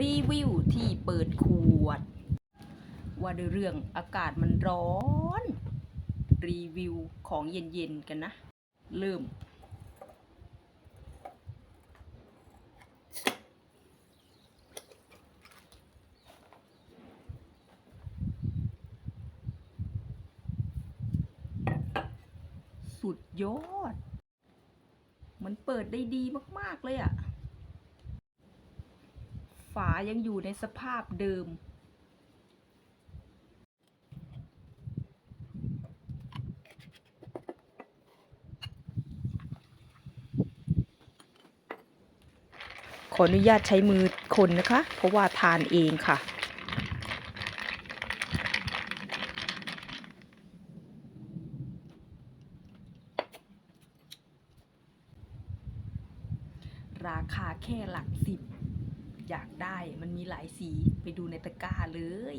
รีวิวที่เปิดขวด ว่าด้วยเรื่องอากาศมันร้อน รีวิวของเย็นๆกันนะ เริ่ม สุดยอด มันเปิดได้ดีมาก ๆ เลยอะ ฝายังอยู่ในสภาพเดิม ขออนุญาตใช้มือคนนะคะ เพราะว่าทานเองค่ะราคาแค่หลักสิบ มันมีหลายสีไปดูในตะกร้าเลย